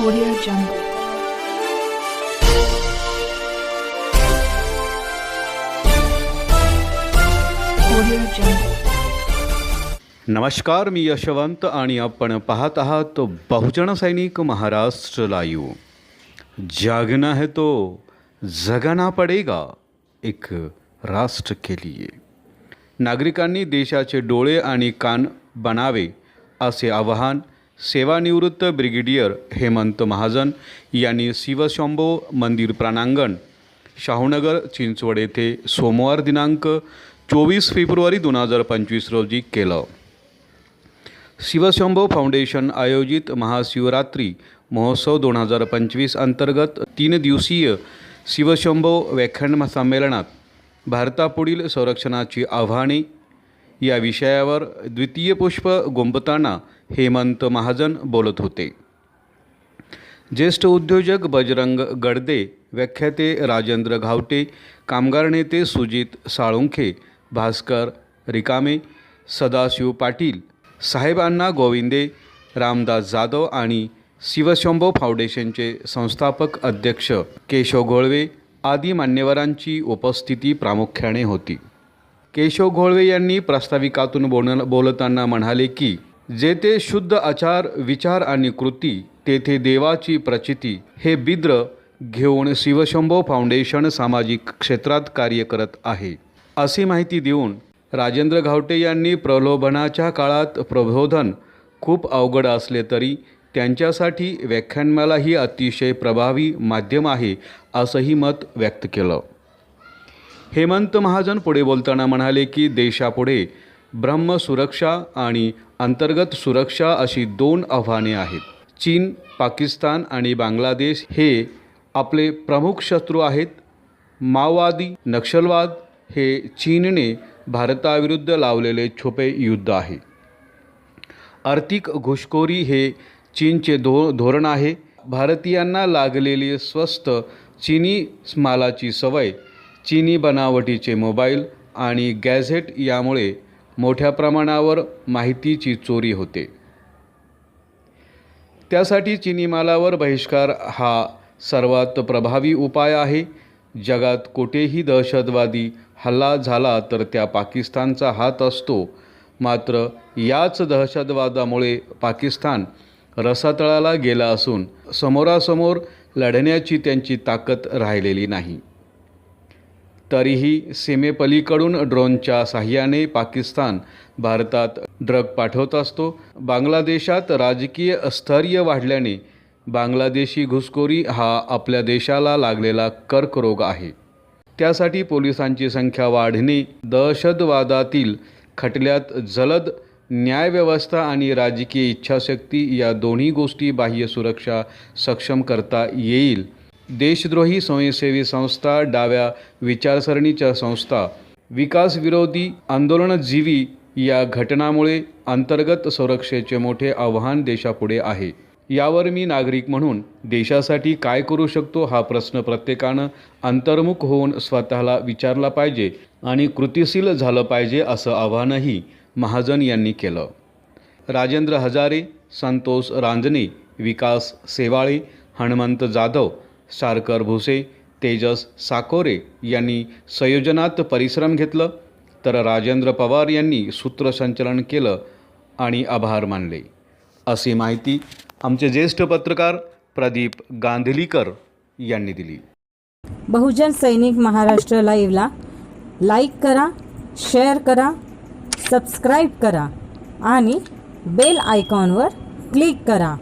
Audio Jungle. Audio Jungle. नमस्कार मी यशवंत आणि आपण पाहत आहात बहुजन सैनिक महाराष्ट्र लाईव्ह जागना है तो जगाना पडेगा एक राष्ट्र के लिए नागरिकांनी देशाचे डोळे आणि कान बनावे असे आवाहन सेवानिवृत्त ब्रिगेडियर हेमंत महाजन यांनी शिवशंभो मंदिर प्रांगण शाहूनगर चिंचवड येथे सोमवार दिनांक चोवीस फेब्रुवारी दोन हजार पंचवीस रोजी केलं. शिवशंभो फाउंडेशन आयोजित महाशिवरात्री महोत्सव दोन हजार पंचवीस अंतर्गत तीन दिवसीय शिवशंभो व्याख्यान संमेलनात भारतापुढील संरक्षणाची आव्हाने या विषयावर द्वितीय पुष्प गोंबताना हेमंत महाजन बोलत होते. ज्येष्ठ उद्योजक बजरंग गडदे व्याख्याते राजेंद्र घावटे कामगार नेते सुजित साळुंखे भास्कर रिकामे सदाशिव पाटील साहेबांना गोविंदे रामदास जाधव आणि शिवशंभो फाउंडेशनचे संस्थापक अध्यक्ष केशव घोळवे आदी मान्यवरांची उपस्थिती प्रामुख्याने होती. केशव घोळवे यांनी प्रास्ताविकातून बोल बोलताना म्हणाले की जेथे शुद्ध आचार विचार आणि कृती तेथे देवाची प्रचिती हे बिद्र घेऊन शिवशंभो फाउंडेशन सामाजिक क्षेत्रात कार्य करत आहे. अशी माहिती देऊन राजेंद्र घावटे यांनी प्रलोभनाच्या काळात प्रबोधन खूप अवघड असले तरी त्यांच्यासाठी व्याख्यानमाला ही अतिशय प्रभावी माध्यम आहे असंही मत व्यक्त केलं. हेमंत महाजन पुढे बोलताना म्हणाले की देशापुढे ब्रह्म सुरक्षा आणि अंतर्गत सुरक्षा अशी दोन आव्हाने आहेत. चीन पाकिस्तान आणि बांगलादेश हे आपले प्रमुख शत्रू आहेत. माओवादी नक्षलवाद हे चीनने भारताविरुद्ध लावलेले छुपे युद्ध आहे. आर्थिक घुसखोरी हे चीनचे धो धोरण आहे. भारतीयांना लागलेली स्वस्त चीनी मालाची सवय चीनी बनावटीचे मोबाईल आणि गॅझेट यामुळे मोठ्या प्रमाणावर माहितीची चोरी होते. त्यासाठी चीनी मालावर बहिष्कार हा सर्वात प्रभावी उपाय आहे. जगात कुठेही दहशतवादी हल्ला झाला तर त्या पाकिस्तानचा हात असतो. मात्र याच दहशतवादामुळे पाकिस्तान रसातळाला गेला असून समोरासमोर लढण्याची त्यांची ताकद राहिलेली नाही. तरीही सीमेपलीकडून ड्रोनच्या साह्याने पाकिस्तान भारतात ड्रग पाठवत असतो. बांगलादेशात राजकीय स्थैर्य वाढल्याने बांगलादेशी घुसखोरी हा आपल्या देशाला लागलेला कर्करोग आहे. त्यासाठी पोलिसांची संख्या वाढणे दहशतवादातील खटल्यात जलद न्यायव्यवस्था आणि राजकीय इच्छाशक्ती या दोन्ही गोष्टी बाह्य सुरक्षा सक्षम करता येईल. देशद्रोही स्वयंसेवी संस्था डाव्या विचारसरणीच्या संस्था विकासविरोधी आंदोलनजीवी या घटनामुळे अंतर्गत सुरक्षेचे मोठे आव्हान देशापुढे आहे. यावर मी नागरिक म्हणून देशासाठी काय करू शकतो हा प्रश्न प्रत्येकानं अंतर्मुख होऊन स्वतःला विचारला पाहिजे आणि कृतिशील झालं पाहिजे असं आव्हानही महाजन यांनी केलं. राजेंद्र हजारे संतोष रांजणे विकास सेवाळे हनुमंत जाधव सारकर भुसे तेजस साकोरे यांनी संयोजनात परिश्रम घेतलं तर राजेंद्र पवार यांनी सूत्रसंचलन केलं आणि आभार मानले. अशी माहिती आमचे ज्येष्ठ पत्रकार प्रदीप गांधलीकर यांनी दिली. बहुजन सैनिक महाराष्ट्र लाईव्हला लाईक करा शेअर करा सबस्क्राईब करा आणि बेल आयकॉनवर क्लिक करा.